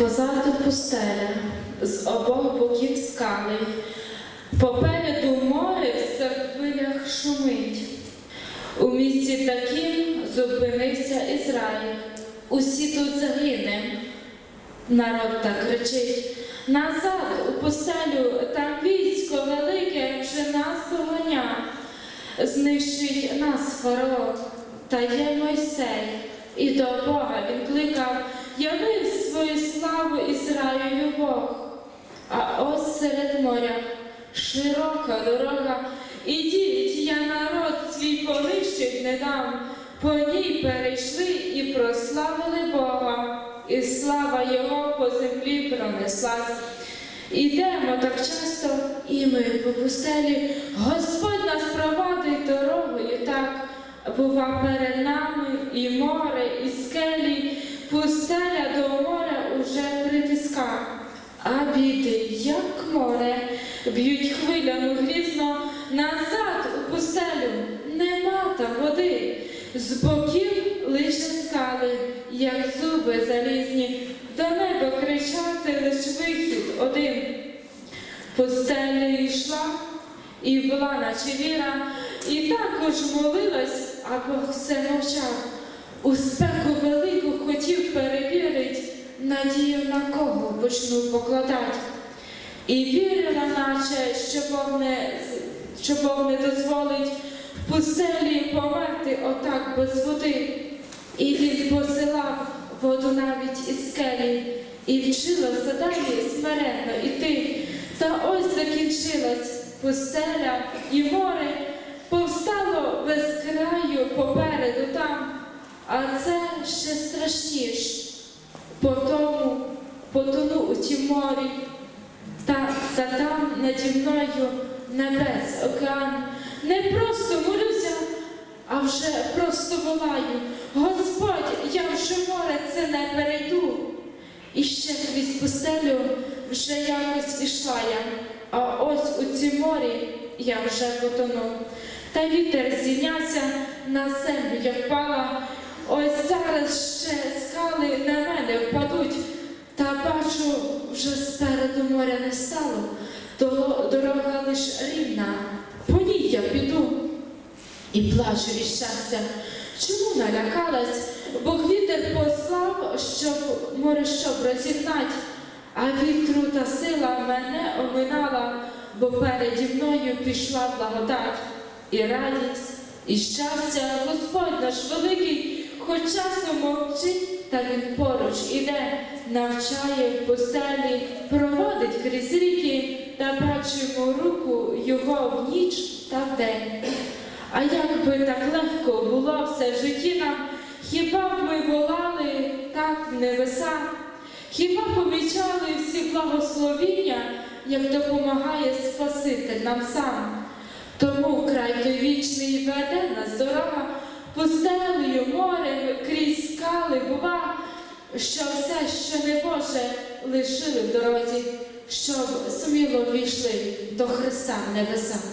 Позаду пустеля, з обох боків скали, попереду море в хвилях шумить. У місці таким зупинився Ізраїль. Усі тут загинем. Народ так кричить. Назад у пустелю, там військо велике вже нас доганя. Знищить нас фараон, та є Мойсей, і до Бога він кликав, явив свою славу Ізраїлю Бог. А ось серед моря широка дорога, ідіть, я народ свій понищить не дам. По ній перейшли і прославили Бога, і слава Його по землі пронеслась. Ідемо так часто, і ми по пустелі. Господь нас провадить дорогою так. Бува перед нами і море, і скелі, пустеля до моря уже притиска. А біди, як море, б'ють хвилями грізно назад у пустелю, нема там води. З боків лише скали, як зуби залізні, до неба кричати лиш вихід один. Пустелею йшла і була наче віра, і також молилась, а Бог все мовчав. У спеку велику почну покладать. І вірила, наче, що Бог не, що Бог не дозволить в пустелі померти отак без води. І він посилав воду навіть із скелі, і вчилася далі смиренно іти. Та ось закінчилась пустеля і море, повстало без краю попереду там, а це ще страшніш. Потому потону у тім морі, та, та там наді мною небес, океан. Не просто молюся, а вже просто волаю. Господь, я вже море це не перейду. І ще крізь пустелю вже якось ішла я, а ось у цім морі я вже потону. Та вітер зійнявся, на землю я впала. Ось зараз ще скали на мене впадуть, та бачу, вже спереду моря не стало, Доло- дорога лиш рівна, по ній я піду і плачу від щастя. Чому налякалась? Бог вітер послав, щоб море щоб розігнать, а вітру та сила мене оминала, бо переді мною пішла благодать і радість, і щастя, Господь наш великий, хоч часом мовчить, та він поруч іде, навчає в постелі, проводить крізь ріки, та бачимо руку його в ніч та в день. А як би так легко було все в житті нам, хіба б ми волали так в небеса, хіба помічали всі благословіння, як допомагає Спаситель нам сам. Тому край той вічний веде нас дорога, пустелею, морем, крізь скали бува, що все, що не Боже, лишили в дорозі, щоб сміло війшли до Христа в небеса.